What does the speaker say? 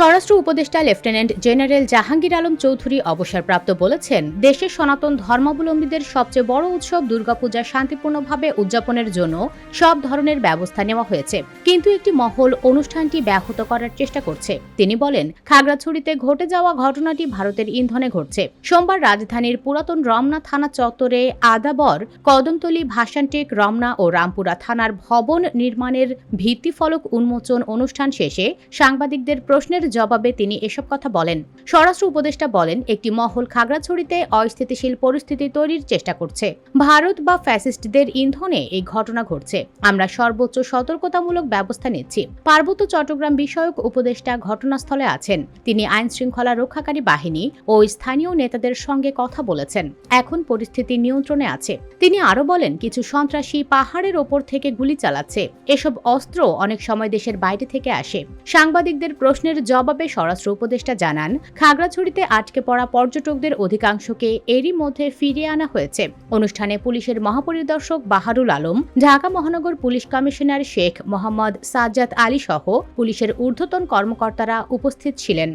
স্বরাষ্ট্র উপদেষ্টা lieutenant general Jahangir Alam Chowdhury অবসরপ্রাপ্ত বলেছেন, দেশের সনাতন ধর্মাবলম্বীদের সবচেয়ে বড় উৎসব দুর্গাপূজা শান্তিপূর্ণভাবে উদযাপনের জন্য সব ধরনের ব্যবস্থা নেওয়া হয়েছে। কিন্তু একটি মহল অনুষ্ঠানটি ব্যাহত করার চেষ্টা করছে। তিনি বলেন, খাগড়াছড়িতে ঘটে যাওয়া ঘটনাটি ভারতের ইন্ধনে ঘটছে। সোমবার রাজধানীর পুরাতন রমনা থানা চত্বরে আদাবর, কদমতলী ভাসানটেক, রমনা ও রামপুরা থানার ভবন নির্মাণের ভিত্তিফলক উন্মোচন অনুষ্ঠান শেষে সাংবাদিকদের প্রশ্নের জবাবে তিনি এসব কথা বলেন। স্বরাষ্ট্র উপদেষ্টা বলেন, একটি মহল খাগড়াছড়িতে অস্থিতিশীল পরিস্থিতি তৈরির চেষ্টা করছে। ভারত বা ফ্যাসিস্টদের ইন্ধনে এই ঘটনা ঘটছে। আমরা সর্বোচ্চ সতর্কতামূলক ব্যবস্থা নিচ্ছি। পার্বত্য চট্টগ্রাম বিষয়ক উপদেষ্টা ঘটনাস্থলে আছেন। তিনি আইন শৃঙ্খলা রক্ষাকারী বাহিনী ও স্থানীয় নেতাদের সঙ্গে কথা বলেছেন। এখন পরিস্থিতি নিয়ন্ত্রণে আছে। তিনি আরও বলেন, কিছু সন্ত্রাসী পাহাড়ের ওপর থেকে গুলি চালাচ্ছে। এসব অস্ত্র অনেক সময় দেশের বাইরে থেকে আসে। সাংবাদিকদের প্রশ্নের জবাবে স্বরাষ্ট্র উপদেষ্টা জানান, খাগড়াছড়িতে আটকে পড়া পর্যটকদের অধিকাংশকে এরই মধ্যে ফিরিয়ে আনা হয়েছে। অনুষ্ঠানে পুলিশের মহাপরিদর্শক বাহারুল আলম, ঢাকা মহানগর পুলিশ কমিশনার শেখ মোহাম্মদ সাজ্জাদ আলী সহ পুলিশের ঊর্ধ্বতন কর্মকর্তারা উপস্থিত ছিলেন।